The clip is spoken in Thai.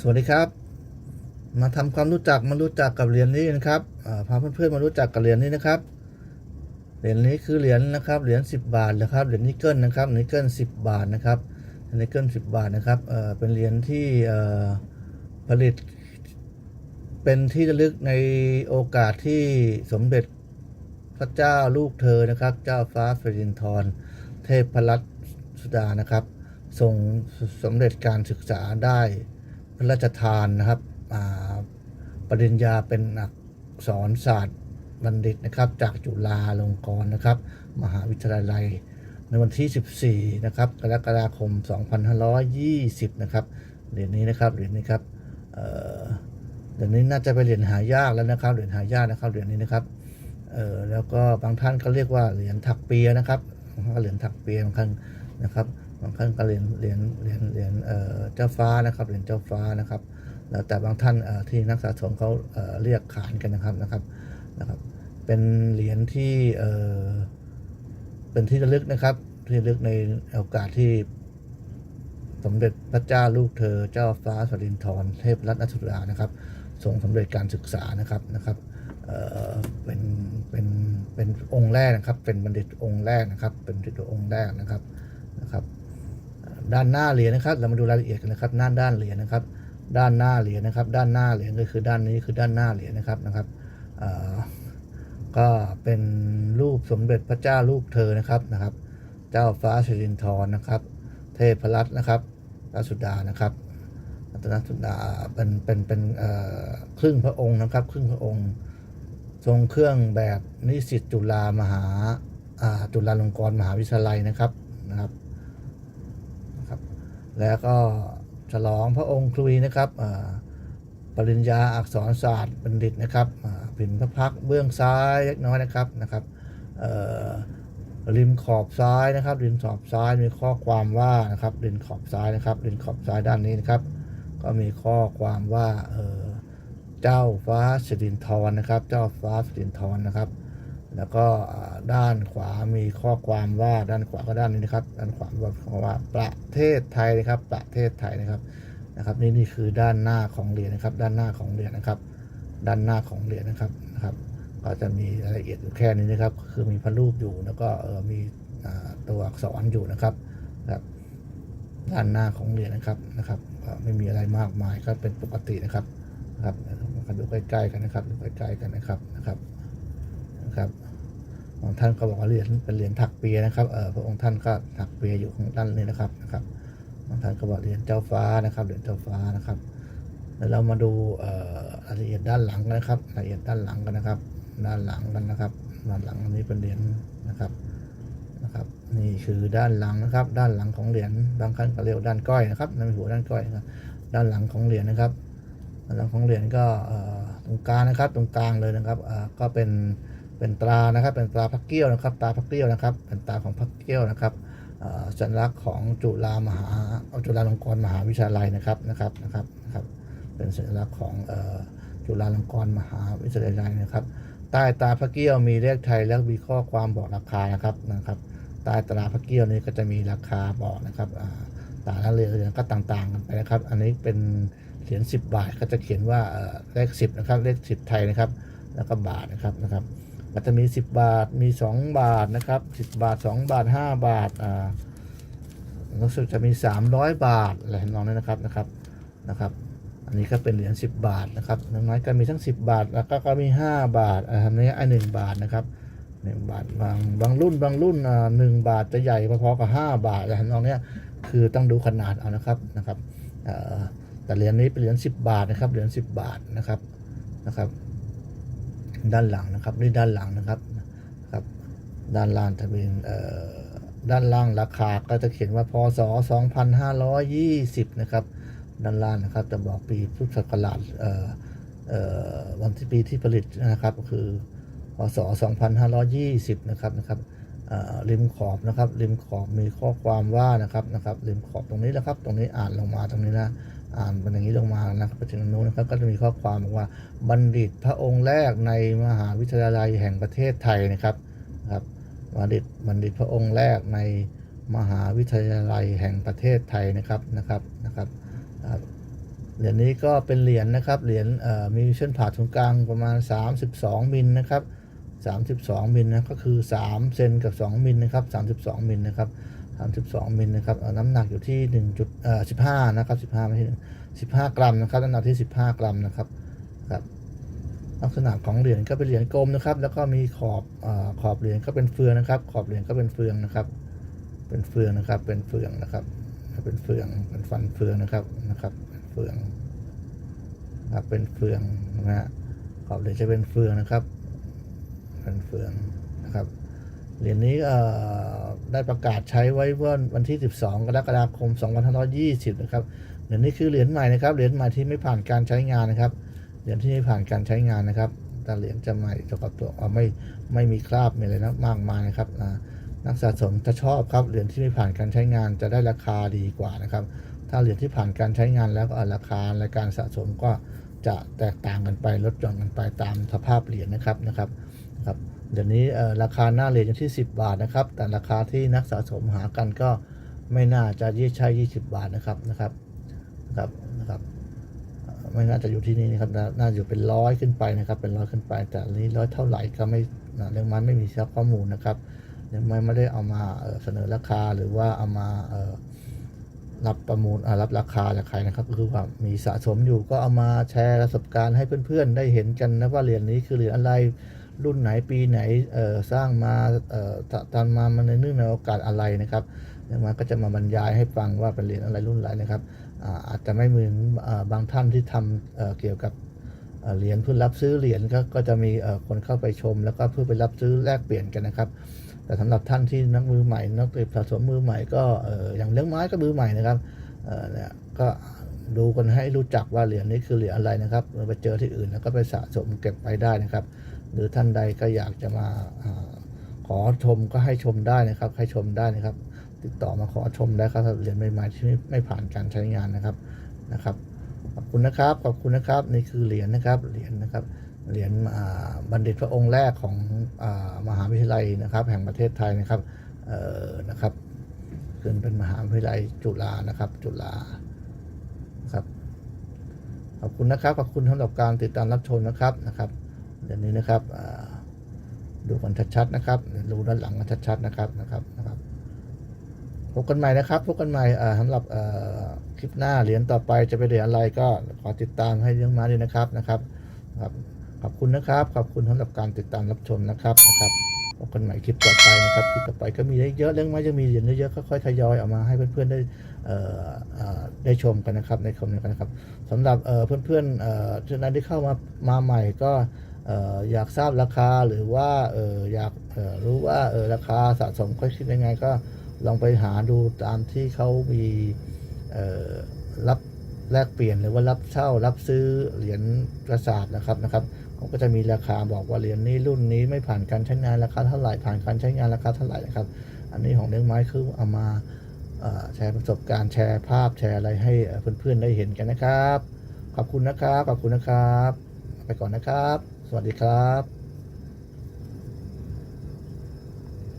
สวัสดีครับ มาทำความรู้จักมารู้จักกับเหรียญนี้นะครับพาเพื่อนๆมารู้จักกับเหรียญนี้นะครับ เหรียญนี้คือเหรียญนะครับเหรียญ10 บาทนะครับเหรียญนิกเกิลนะครับนิกเกิล10 บาทนะครับนิกเกิล10 บาทนะครับเป็นเหรียญที่ผลิต เป็นที่ระลึกในโอกาสที่สมเด็จพระเจ้าลูกเธอนะครับ เจ้าฟ้าเฟรินทรเทพรัตน์สุดานะครับทรงสำเร็จการศึกษาได้ พระราชทานนะครับปริญญาเป็นอักษรศาสตร์บัณฑิตนะครับ จากจุฬาลงกรณ์นะครับ มหาวิทยาลัย ในวันที่ 14 นะครับกรกฎาคม 2520 นะครับเหรียญนี้นะครับเหรียญนี้ครับเดี๋ยวนี้น่าจะเป็นเหรียญหายากแล้วนะครับเหรียญหายากนะครับเหรียญนี้นะครับเออแล้วก็บางท่านก็เรียกว่าเหรียญถักเปียนะครับก็เหรียญถักเปียบางท่านนะครับ บางท่านก็เหรียญเหรียญเหรียญเหรียญเจ้าฟ้านะครับเหรียญเจ้าฟ้านะครับ แล้วแต่บางท่านที่นักสะสมเขาเรียกขานกันนะครับนะครับนะครับ เป็นเหรียญที่เป็นที่ระลึกนะครับ ที่ระลึกในโอกาสที่สมเด็จพระเจ้าลูกเธอเจ้าฟ้าสรินทรเทพรัตนสุดานะครับทรงสำเร็จการศึกษานะครับนะครับเเป็นเป็นเป็นองค์แรกนะครับ เป็นบัณฑิตองค์แรกนะครับ เป็นบัณฑิตองค์แรกนะครับนะครับ ด้านหน้าเหรียญนะครับ เรามาดูรายละเอียดกันนะครับหน้าด้านเหรียญนะครับ ด้านหน้าเหรียญนะครับ ด้านหน้าเหรียญก็คือด้านนี้คือด้านหน้าเหรียญนะครับนะครับก็เป็นรูปสมเด็จพระเจ้าลูกเธอนะครับนะครับ เจ้าฟ้าสิรินทรนะครับ เทพรัตน์นะครับรัตนสุดานะครับรัตนสุดาเป็นเป็นเป็นเอ่อครึ่งพระองค์นะครับ ครึ่งพระองค์ ทรงเครื่องแบบนิสิตจุฬามหาอ่าจุฬาลงกรณ์มหาวิทยาลัยนะครับนะครับ แล้วก็ฉลองพระองค์ครุยนะครับปริญญาอักษรศาสตร์บัณฑิตนะครับอ่าพิมพ์พระพักเบื้องซ้ายเล็กน้อยนะครับนะครับริมขอบซ้ายนะครับ ริมขอบซ้ายมีข้อความว่านะครับริมขอบซ้ายนะครับริมขอบซ้ายด้านนี้นะครับ ก็มีข้อความว่าเออเจ้าฟ้าสิรินทรนะครับ เจ้าฟ้าสิรินทรนะครับ แล้วก็ด้านขวามีข้อความว่าด้านขวาก็ด้านนี้นะครับ ด้านขวาบอกว่าประเทศไทยนะครับประเทศไทยนะครับนะครับ นี่นี่คือด้านหน้าของเหรียญนะครับ ด้านหน้าของเหรียญนะครับ ด้านหน้าของเหรียญนะครับนะครับ ก็จะมีรายละเอียดอยู่แค่นี้นะครับ คือมีพระรูปอยู่แล้วก็เออมีตัวอักษรอยู่นะครับนะครับด้านหน้าของเหรียญนะครับนะครับไม่มีอะไรมากมายก็เป็นปกตินะครับนะครับมาดูใกล้ๆกันนะครับดูใกล้ๆกันนะครับนะครับ นะครับบางท่านก็บอกว่าเหรียญเป็นเหรียญถักเปียนะครับเออพระองค์ท่านก็ถักเปียอยู่ข้างด้านนี้นะครับนะครับบางท่านก็บอกเหรียญเจ้าฟ้านะครับเหรียญเจ้าฟ้านะครับเดี๋ยวเรามาดูเอ่อรายละเอียดด้านหลังกันนะครับรายละเอียดด้านหลังกันนะครับ ด้านหลังกันนะครับด้านหลังอันนี้เป็นเหรียญนะครับนะครับ นี่คือด้านหลังนะครับ ด้านหลังของเหรียญบางครั้งก็เรียกด้านก้อยนะครับนั่นหัวด้านก้อยนะด้านหลังของเหรียญนะครับด้านหลังของเหรียญก็เอ่อตรงกลางนะครับ ตรงกลางเลยนะครับอ่าก็เป็น เป็นตรานะครับ เป็นตราพระเกี้ยวนะครับ ตราพระเกี้ยวนะครับ เป็นตราของพระเกี้ยวนะครับเสัญลักษณ์ของจุฬามหาจุฬาลงกรณ์มหาวิทยาลัยนะครับนะครับนะครับนะครับ เป็นสัญลักษณ์ของจุฬาลงกรณ์มหาวิทยาลัยนะครับ ใต้ตราพระเกี้ยวมีเลขไทยแล้วมีข้อความบอกราคานะครับนะครับใต้ตราพระเกี้ยวนี้ก็จะมีราคาบอกนะครับอ่าและเหรียญก็ต่างๆกันไปนะครับ อันนี้เป็นเหรียญ10 บาทก็จะเขียนว่าเอ่อเลข10นะครับเลข10 ไทยนะครับ แล้วก็บาทนะครับนะครับ ก็จะมี 10 บาทมี 2 บาทนะครับ10 บาท 2 บาท 5 บาทอ่ารู้สึกจะมี 300 บาทอะไรทำนองนี้นะครับนะครับนะครับ อันนี้ก็เป็นเหรียญ10 บาทนะครับน้น้อยก็มีทั้ง 10 บาท แล้วก็ก็มี 5 บาทอ่าอันนี้ไอ้หนึ่งบาทนะครับหนึ่งบาทบางบางรุ่นบางรุ่นอ่าหนึ่งบาทจะใหญ่พอๆกับ 5 บาทอะไรทำนองเนี้ยคือต้องดูขนาดเอานะครับนะครับแต่เหรียญนี้เป็นเหรียญ10 บาทนะครับเหรียญ10 บาทนะครับนะครับ ด้านหลังนะครับนี่ด้านหลังนะครับครับ ด้านล่างจะเป็นเอ่อด้านล่างราคาก็จะเขียนว่าพศ 2520 นะครับ ด้านล่างนะครับจะบอกปีพุทธศักราชเอ่อเอ่อวันที่ปีที่ผลิตนะครับก็คือพศ 2520 นะครับนะครับเอ่อริมขอบนะครับริมขอบมีข้อความว่านะครับนะครับริมขอบตรงนี้นะครับ ตรงนี้อ่านลงมาตรงนี้นะ อ่านเป็นอย่างนี้ลงมานะครับปถึงนู้นนะครับก็จะมีข้อความบอกว่าบัณฑิตพระองค์แรกในมหาวิทยาลัยแห่งประเทศไทยนะครับครับบัณฑิตบัณฑิตพระองค์แรกในมหาวิทยาลัยแห่งประเทศไทยนะครับนะครับนะครับเหรียญนี้ก็เป็นเหรียญนะครับเหรียญมีเส้นผ่าศูนย์กลางประมาณ 32มิลนะครับ32มิลนะก็คือ 3 เซนกับ 2มิลนะครับ32มิลนะครับ 32มิลนะครับน้ำหนักอยู่ที่1จุดเอ่อ15นะครับ15ไม่ใช่15 กรัมนะครับน้ำหนักที่ 15 กรัมนะครับครับลักษณะของเหรียญก็เป็นเหรียญกลมนะครับ แล้วก็มีขอบเออขอบเหรียญก็เป็นเฟืองนะครับ ขอบเหรียญก็เป็นเฟืองนะครับ เป็นเฟืองนะครับ เป็นเฟืองนะครับ เป็นเฟือง เป็นฟันเฟืองนะครับ นะครับ เป็นเฟืองครับเป็นเฟืองนะฮะ ขอบเหรียญจะเป็นเฟืองนะครับ เป็นเฟืองนะครับ เหรียญนี้เอ่อ ได้ประกาศใช้ไว้เมื่อวันที่ 12 กรกฎาคม 2520 นะครับ เหรียญนี้คือเหรียญใหม่นะครับ เหรียญใหม่ที่ไม่ผ่านการใช้งานนะครับ เหรียญที่ไม่ผ่านการใช้งานนะครับ แต่เหรียญจะใหม่เท่ากับตัวไม่ไม่มีคราบมีอะไรนะมากมายนะครับนักสะสมจะชอบครับ เหรียญที่ไม่ผ่านการใช้งานจะได้ราคาดีกว่านะครับ ถ้าเหรียญที่ผ่านการใช้งานแล้วก็ราคาในการสะสมก็จะแตกต่างกันไปลดหย่อนกันไปตามสภาพเหรียญนะครับนะครับนะครับ เดี๋ยวนี้ราคาหน้าเหรียญอยู่ที่ 10 บาทนะครับ แต่ราคาที่นักสะสมหากันก็ไม่น่าจะยี่ใช่ 20 บาทนะครับนะครับนะครับนะครับ ไม่น่าจะอยู่ที่นี่นะครับน่าอยู่เป็นร้อยขึ้นไปนะครับ เป็นร้อยขึ้นไป แต่นี้ร้อยเท่าไหร่ก็ไม่เรื่องมันไม่มีข้อมูลนะครับยังไม่ไม่ได้เอามาเสนอราคาหรือว่าเอามารับประมูลรับราคาจากใครนะครับก็คือว่ามีสะสมอยู่ก็เอามาแชร์ประสบการณ์ให้เพื่อนๆ ได้เห็นกันนะว่าเหรียญนี้คือเหรียญอะไร รุ่นไหนปีไหนสร้างมาตอนมามันในเนื่องในโอกาสอะไรนะครับดี๋ยวมันก็จะมาบรรยายให้ฟังว่าเป็นเหรียญอะไรรุ่นอะไรนะครับอาจจะไม่เหมือนบางท่านที่ทำเอ่อเกี่ยวกับเหรียญเพื่อรับซื้อเหรียญก็จะมีคนเข้าไปชม แล้วก็เพื่อไปรับซื้อแลกเปลี่ยนกันนะครับ แต่สำหรับท่านที่นักมือใหม่นักสะสมมือใหม่ก็อย่างเลี้ยงไม้ก็มือใหม่นะครับเนี่ยก็ดูกันให้รู้จักว่าเหรียญนี้คือเหรียญอะไรนะครับไปเจอที่อื่นแล้วก็ไปสะสมเก็บไปได้นะครับ หรือท่านใดก็อยากจะมาอขอชมก็ให้ชมได้นะครับให้ชมได้นะครับ ติดต่อมาขอชมได้ครับเหรียญใหม่ๆที่ไม่ไม่ผ่านการใช้งานนะครับนะครับ ขอบคุณนะครับขอบคุณนะครับนี่คือเหรียญนะครับเหรียญนะครับเหรียญบัณฑิตพระองค์แรกของอมหาวิทยาลัยนะครับ แห่งประเทศไทยนะครับเอ่อนะครับขึ้นเป็นมหาวิทยาลัยจุฬานะครับ จุฬาครับขอบคุณนะครับขอบคุณสำหรับการติดตามรับชมนะครับนะครับ เดี๋ยวนี้นะครับดูกันชัดๆนะครับดูด้านหลังกันชัดๆนะครับนะครับนะครับพบกันใหม่นะครับพบกันใหม่สำหรับคลิปหน้าเหรียญต่อไปจะเป็นเหรียญอะไรก็ขอติดตามให้เรื่องมาด้วยนะครับนะครับครับ ขอบคุณนะครับ ขอบคุณสำหรับการติดตามรับชมนะครับนะครับพบกันใหม่คลิปต่อไปนะครับคลิปต่อไปก็มีได้เยอะเรื่องม้จะมีเหรียญเยอะๆค่อยๆทยอยออกมาให้เพื่อนๆได้ได้ชมกันนะครับในคอมเมนต์กันนะครับสำหรับเพื่อนๆท่านใดที่เข้ามามาใหม่ก็ อยากทราบราคาหรือว่าออยากรู้ว่าราคาสะสมค่อยคิดยังไงก็ลองไปหาดูตามที่เขามีรับแลกเปลี่ยนหรือว่ารับเช่ารับซื้อเหรียญกระสาบนะครับนะครับเขาก็จะมีราคาบอกว่าเหรียญนี้รุ่นนี้ไม่ผ่านการใช้งานราคาเท่าไหร่ผ่านการใช้งานราคาเท่าไหร่นะครับ อันนี้ของเลี้ยงไม้คือเอามาแชร์ประสบการณ์แชร์ภาพแชร์อะไรให้เอ่อเพื่อนๆได้เห็นกันนะครับ ขอบคุณนะครับขอบคุณนะครับ ไปก่อนนะครับ สวัสดีครับ